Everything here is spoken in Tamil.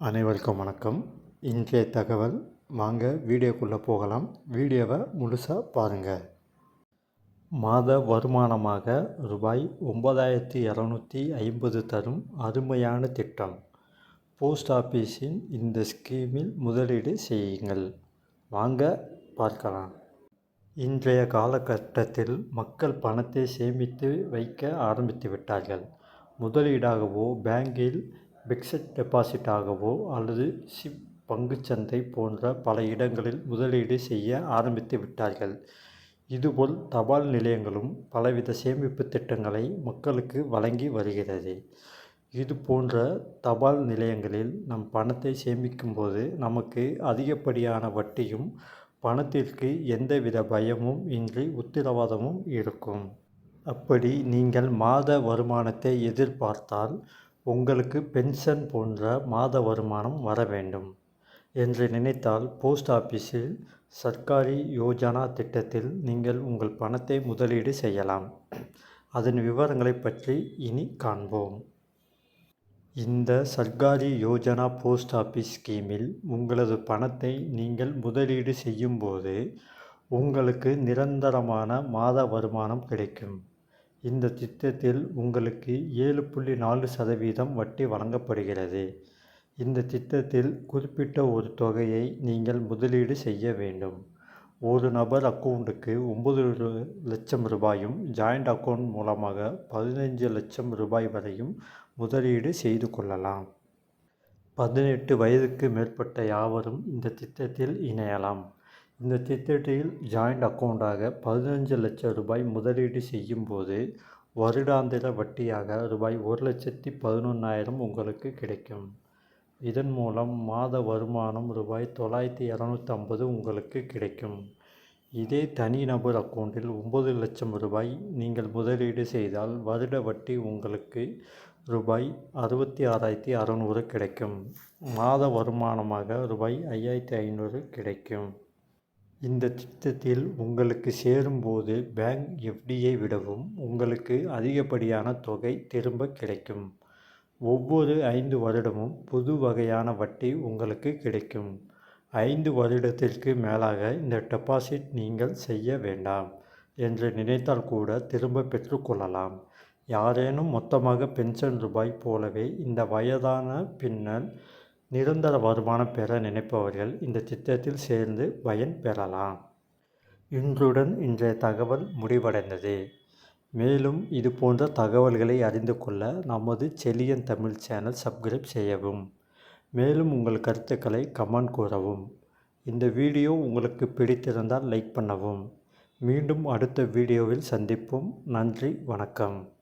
அனைவருக்கும் வணக்கம். இன்றைய தகவல். வாங்க வீடியோக்குள்ளே போகலாம். வீடியோவை முழுசாக பாருங்கள் மாத வருமானமாக ரூபாய் ஒன்பதாயிரத்தி இரநூத்தி ஐம்பது தரும் அருமையான திட்டம். போஸ்ட் ஆஃபீஸின் இந்த ஸ்கீமில் முதலீடு செய்யுங்கள். வாங்க பார்க்கலாம். இன்றைய காலகட்டத்தில் மக்கள் பணத்தை சேமித்து வைக்க ஆரம்பித்து விட்டார்கள். முதலீடாகவோ பேங்கில் பிக்ஸட் டெபாசிட்டாகவோ அல்லது சிப் பங்குச்சந்தை போன்ற பல இடங்களில் முதலீடு செய்ய ஆரம்பித்து விட்டார்கள். இதுபோல் தபால் நிலையங்களும் பலவித சேமிப்பு திட்டங்களை மக்களுக்கு வழங்கி வருகிறது. இது போன்ற தபால் நிலையங்களில் நம் பணத்தை சேமிக்கும்போது நமக்கு அதிகப்படியான வட்டியும் பணத்திற்கு எந்தவித பயமும் இன்றி உத்தரவாதமும் இருக்கும். அப்படி நீங்கள் மாத வருமானத்தை எதிர்பார்த்தால் உங்களுக்கு பென்ஷன் போன்ற மாத வருமானம் வர வேண்டும் என்று நினைத்தால் போஸ்ட் ஆஃபீஸில் சர்க்காரி யோஜனா திட்டத்தில் நீங்கள் உங்கள் பணத்தை முதலீடு செய்யலாம். அதன் விவரங்களை பற்றி இனி காண்போம். இந்த சர்க்காரி யோஜனா போஸ்ட் ஆஃபீஸ் ஸ்கீமில் உங்களது பணத்தை நீங்கள் முதலீடு செய்யும்போது உங்களுக்கு நிரந்தரமான மாத வருமானம் கிடைக்கும். இந்த திட்டத்தில் உங்களுக்கு ஏழு புள்ளி நாலு சதவீதம் வட்டி வழங்கப்படுகிறது. இந்த திட்டத்தில் குறிப்பிட்ட ஒரு தொகையை நீங்கள் முதலீடு செய்ய வேண்டும். ஒரு நபர் அக்கௌண்ட்டுக்கு ஒம்பது லட்சம் ரூபாயும் ஜாயிண்ட் அக்கௌண்ட் மூலமாக பதினைஞ்சு லட்சம் ரூபாய் வரையும் முதலீடு செய்து கொள்ளலாம். பதினெட்டு வயதுக்கு மேற்பட்ட யாவரும் இந்த திட்டத்தில் இணையலாம். இந்த திட்டத்தில் ஜாயிண்ட் அக்கௌண்டாக பதினஞ்சு லட்சம் ரூபாய் முதலீடு செய்யும் போது வருடாந்திர வட்டியாக ரூபாய் ஒரு லட்சத்தி பதினொன்றாயிரம் உங்களுக்கு கிடைக்கும். இதன் மூலம் மாத வருமானம் ரூபாய் தொள்ளாயிரத்தி இரநூத்தம்பது உங்களுக்கு கிடைக்கும். இதே தனிநபர் அக்கௌண்ட்டில் ஒம்பது லட்சம் ரூபாய் நீங்கள் முதலீடு செய்தால் வருட வட்டி உங்களுக்கு ரூபாய் அறுபத்தி ஆறாயிரத்தி அறநூறு கிடைக்கும். மாத வருமானமாக ரூபாய் ஐயாயிரத்தி ஐநூறு கிடைக்கும். இந்த திட்டத்தில் உங்களுக்கு சேரும்போது பேங்க் எஃப்டியை விடவும் உங்களுக்கு அதிகப்படியான தொகை திரும்ப கிடைக்கும். ஒவ்வொரு ஐந்து வருடமும் புது வகையான வட்டி உங்களுக்கு கிடைக்கும். ஐந்து வருடத்திற்கு மேலாக இந்த டெபாசிட் நீங்கள் செய்ய வேண்டாம் என்று நினைத்தால் கூட திரும்ப பெற்றுக்கொள்ளலாம் யாரேனும் மொத்தமாக பென்ஷன் ரூபாய் போலவே இந்த வயதான பின்னர் நிரந்தர வருமானம் பெற நினைப்பவர்கள் இந்த திட்டத்தில் சேர்ந்து பயன் பெறலாம். இன்றுடன் இன்றைய தகவல் முடிவடைந்தது. மேலும் இது போன்ற தகவல்களை அறிந்து கொள்ள நமது செலியன் தமிழ் சேனல் சப்ஸ்கிரைப் செய்யவும். மேலும் உங்கள் கருத்துக்களை கமெண்ட் கூறவும். இந்த வீடியோ உங்களுக்கு பிடித்திருந்தால் லைக் பண்ணவும். மீண்டும் அடுத்த வீடியோவில் சந்திப்போம். நன்றி வணக்கம்.